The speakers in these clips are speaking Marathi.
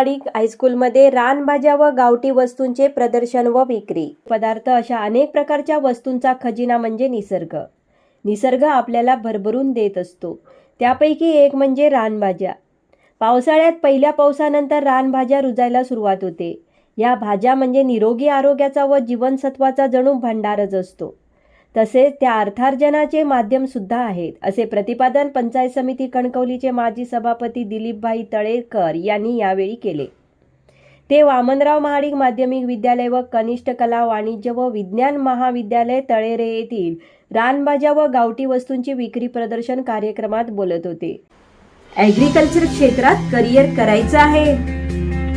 अंगणवाडी हायस्कूलमध्ये रानभाज्या व गावठी वस्तूंचे प्रदर्शन व विक्री. पदार्थ अशा अनेक प्रकारच्या वस्तूंचा खजिना म्हणजे निसर्ग. निसर्ग आपल्याला भरभरून देत असतो. त्यापैकी एक म्हणजे रानभाज्या. पावसाळ्यात पहिल्या पावसानंतर रानभाज्या रुजायला सुरुवात होते. या भाज्या म्हणजे निरोगी आरोग्याचा व जीवनसत्वाचा जणू भंडारच असतो. तसेच त्या अर्थार्जनाचे माध्यम सुद्धा आहेत असे प्रतिपादन पंचायत समिती कणकवलीचे माजी सभापती दिलीपभाई तळेकर यांनी यावेळी केले. ते वामनराव महाडिक माध्यमिक विद्यालय व कनिष्ठ कला वाणिज्य व विज्ञान महाविद्यालय तळेरे येथील रानभाज्या व गावठी वस्तूंची विक्री प्रदर्शन कार्यक्रमात बोलत होते. ॲग्रिकल्चर क्षेत्रात करिअर करायचं आहे.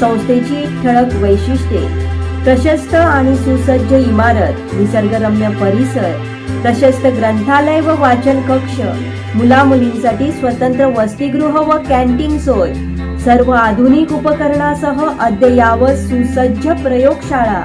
संस्थेची ठळक वैशिष्ट्ये. प्रशस्त आणि सुसज्ज इमारत निसर्गरम्य परिसर प्रशस्त ग्रंथालय व वाचन कक्ष मुला मुलींसाठी स्वतंत्र वसतिगृह व कॅन्टीन सोय सर्व आधुनिक उपकरणासह अद्ययावत सुसज्ज प्रयोगशाळा.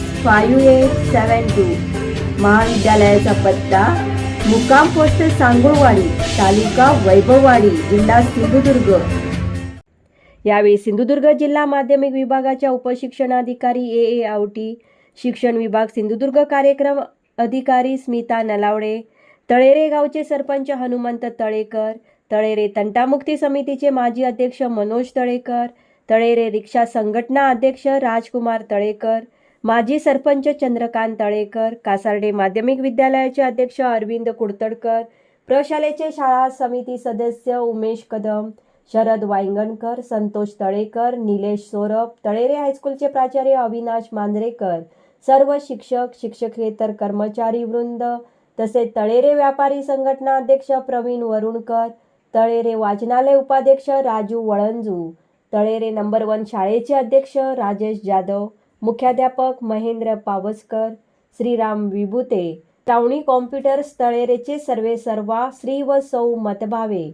five eight seven two महाविद्यालयाचा पत्ता मुक्काम पोस्ट सांगुळवाडी तालुका वैभववाडी जिल्हा सिंधुदुर्ग. यावेळी सिंधुदुर्ग जिल्हा माध्यमिक विभागाच्या उपशिक्षणाधिकारी ए ए आवटी शिक्षण विभाग सिंधुदुर्ग कार्यक्रम अधिकारी स्मिता नलावडे तळेरे गावचे सरपंच हनुमंत तळेकर तळेरे तंटामुक्ती समितीचे माजी अध्यक्ष मनोज तळेकर तळेरे रिक्षा संघटना अध्यक्ष राजकुमार तळेकर माजी सरपंच चंद्रकांत तळेकर कासार्डे माध्यमिक विद्यालयाचे अध्यक्ष अरविंद कुडतडकर प्रशालेचे शाळा समिती सदस्य उमेश कदम शरद वायंगणकर संतोष तळेकर निलेश सोरप तळेरे हायस्कूलचे प्राचार्य अविनाश मांजरेकर सर्व शिक्षक शिक्षकेतर कर्मचारी वृंद तसेच तळेरे व्यापारी संघटना अध्यक्ष प्रवीण वरुणकर तळेरे वाचनालय उपाध्यक्ष राजू वळंजू तळेरे नंबर वन शाळेचे अध्यक्ष राजेश जाधव मुख्याध्यापक महेंद्र पावसकर श्रीराम विभुते टावणी कॉम्प्युटर्स तळेरेचे सर्वे सर्वा श्री व सौ मतभावे.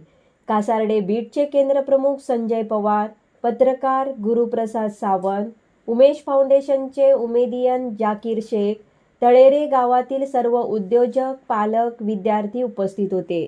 कासार्डे बीटचे केंद्रप्रमुख संजय पवार पत्रकार गुरुप्रसाद सावंत उमेश फाउंडेशनचे उमेदियन जाकीर शेख तळेरे गावातील सर्व उद्योजक पालक विद्यार्थी उपस्थित होते.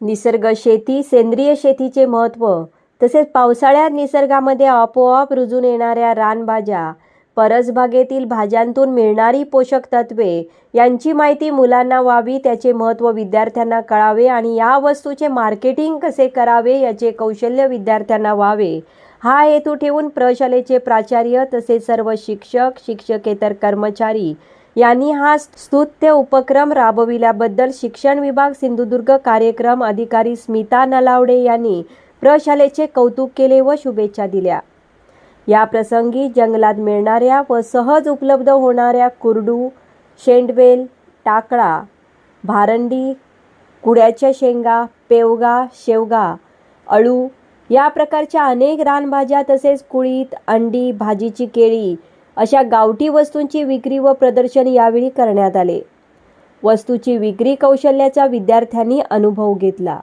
निसर्ग शेती सेंद्रिय शेतीचे महत्त्व तसेच पावसाळ्यात निसर्गामध्ये आपोआप रुजून येणाऱ्या रानभाज्या परसबागेतील भाज्यांतून मिळणारी पोषक तत्वे यांची माहिती मुलांना व्हावी त्याचे महत्त्व विद्यार्थ्यांना कळावे आणि या वस्तूचे मार्केटिंग कसे करावे याचे कौशल्य विद्यार्थ्यांना व्हावे. हा हेतू ठेवून प्रशालेचे प्राचार्य तसेच सर्व शिक्षक शिक्षकेतर कर्मचारी यांनी हा स्तुत्य उपक्रम राबविल्याबद्दल शिक्षण विभाग सिंधुदुर्ग कार्यक्रम अधिकारी स्मिता नलावडे यांनी प्रशालेचे कौतुक केले व शुभेच्छा दिल्या. या प्रसंगी जंगलात मिळणाऱ्या व सहज उपलब्ध होणाऱ्या कुरडू शेंडवेल टाकळा भारंडी कुड्याच्या शेंगा पेवगा शेवगा अळू या प्रकारच्या अनेक रानभाज्या तसेच कुळीत अंडी भाजीची केळी अशा गावठी वस्तूंची विक्री व प्रदर्शन यावेळी करण्यात आले. वस्तूची विक्री कौशल्याचा विद्यार्थ्यांनी अनुभव घेतला.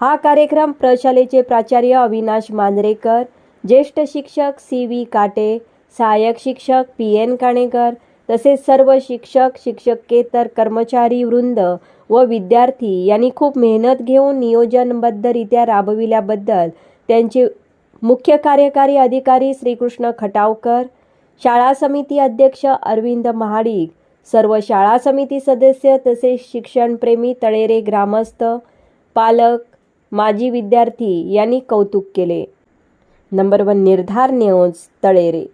हा कार्यक्रम प्रशालेचे प्राचार्य अविनाश मांजरेकर ज्येष्ठ शिक्षक सी व्ही काटे सहाय्यक शिक्षक पी एन काणेकर तसेच सर्व शिक्षक शिक्षकेतर कर्मचारी वृंद व विद्यार्थी यांनी खूप मेहनत घेऊन नियोजनबद्धरित्या राबविल्याबद्दल त्यांचे मुख्य कार्यकारी अधिकारी श्रीकृष्ण खटावकर शाळा समिती अध्यक्ष अरविंद महाडिक सर्व शाळा समिती सदस्य तसेच शिक्षणप्रेमी तळेरे ग्रामस्थ पालक माजी विद्यार्थी यांनी कौतुक केले. Number one Nirdhar news Talere.